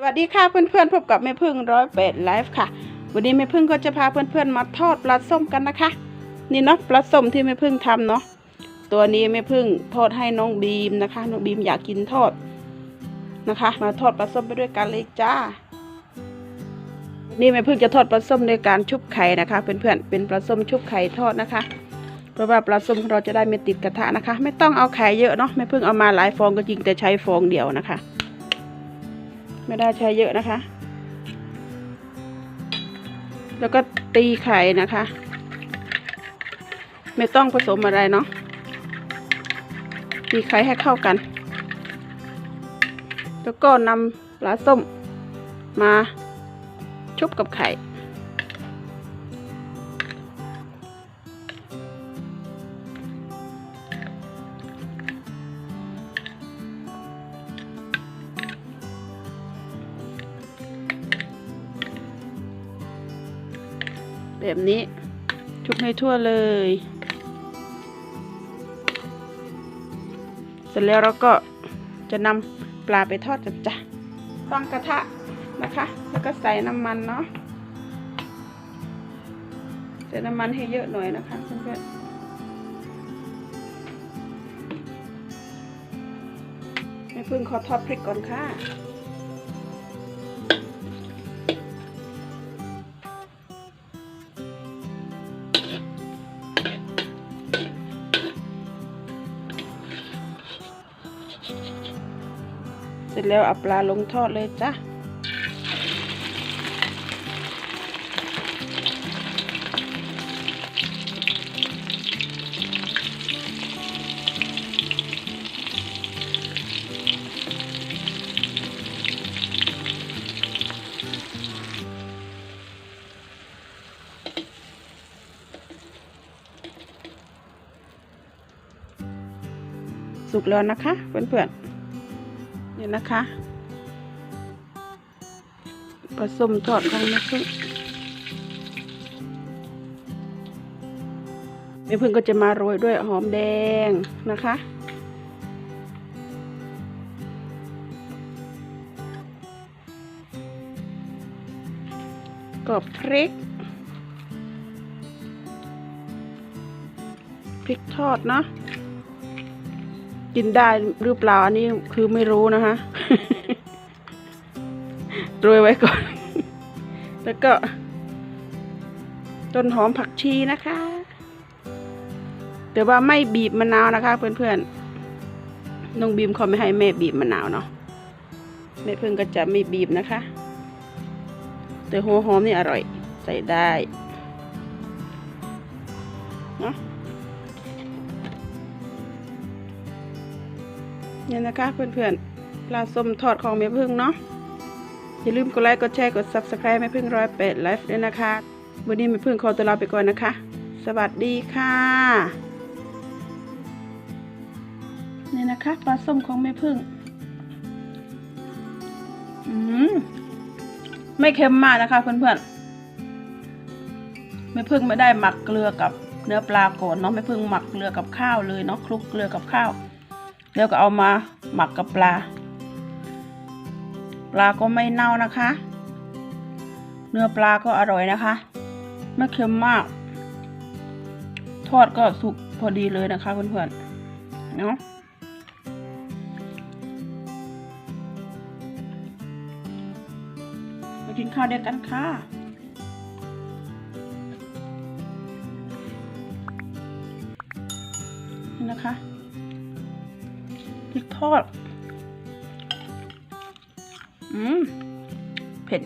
สวัสดีค่ะเพื่อนๆพบกับแม่พึ่งร้อยแปดไลฟ์ค่ะ วันนี้แม่พึ่งก็จะพาเพื่อนๆมาทอดปลาส้มกันนะคะ นี่เนาะปลาส้มที่แม่พึ่งทำเนาะตัวนี้แม่พึ่งทอดให้น้องบีมนะคะน้องบีมอยากกินทอดนะคะ มาทอดปลาส้มไปด้วยกันเลยจ้า นี่แม่พึ่งจะทอดปลาส้มในการชุบไข่นะคะเพื่อนๆเป็นปลาส้มชุบไข่ทอดนะคะ เพราะว่าปลาส้มของเราจะได้ไม่ติดกระทะนะคะ ไม่ต้องเอาไข่เยอะเนาะแม่พึ่งเอามาหลายฟองก็จริงแต่ใช้ฟองเดียวนะคะ ไม่ได้ใช้เยอะนะคะ แล้วก็ตีไข่นะคะ ไม่ต้องผสมอะไรเนาะตีไข่ให้เข้ากัน แล้วก็นำปลาส้มมาชุบกับไข่ แบบนี้ชุบให้ทั่วเลย เสร็จแล้วเราก็จะนำปลาไปทอดจับจ้ะตั้งกระทะนะคะ แล้วก็ใส่น้ำมันเนาะใส่น้ำมันให้เยอะหน่อยนะคะเพื่อนๆไม่พึ่งขอทอดพริกก่อนค่ะ เสร็จแล้วเอาปลาลงทอดเลยจ้ะ สุกแล้วนะคะเพื่อนๆนี่นะคะผสมทอดของแม่พึ่งแม่พึ่งก็จะมาโรยด้วยหอมแดงนะคะก็พริก พริกทอดเนาะ กินได้หรือเปล่าอันนี้คือไม่รู้นะคะโรยไว้ก่อน แล้วก็ต้นหอมผักชีนะคะ แต่ว่าไม่บีบมะนาวนะคะเพื่อนๆน้องบีมเขาไม่ให้แม่บีบมะนาวเนาะแม่เพิ่งก็จะไม่บีบนะคะ แต่หัวหอมนี่อร่อยใส่ได้เนาะ เนี่ยนะคะเพื่อนๆปลาส้มทอดของแม่พึ่งเนาะอย่าลืมกดไลค์กดแชร์กด subscribe แม่พึ่งร้อยแปดไลฟ์ด้วยนะคะวันนี้แม่พึ่งขอตัวลาไปก่อนนะคะ สวัสดีค่ะเนี่ยนะคะปลาส้มของแม่พึ่งอืมไม่เค็มมากนะคะเพื่อนๆแม่พึ่งไม่ได้หมักเกลือกับเนื้อปลาก่อนเนาะแม่พึ่งหมักเกลือกับข้าวเลยเนาะคลุกเกลือกับข้าว แล้วก็เอามาหมักกับปลา ปลาก็ไม่เน่านะคะ เนื้อปลาก็อร่อยนะคะ ไม่เค็มมาก ทอดก็สุกพอดีเลยนะคะเพื่อนๆเนาะมากินข้าวเดียวกันค่ะนี่นะคะ พริกทอด อืม เผ็ด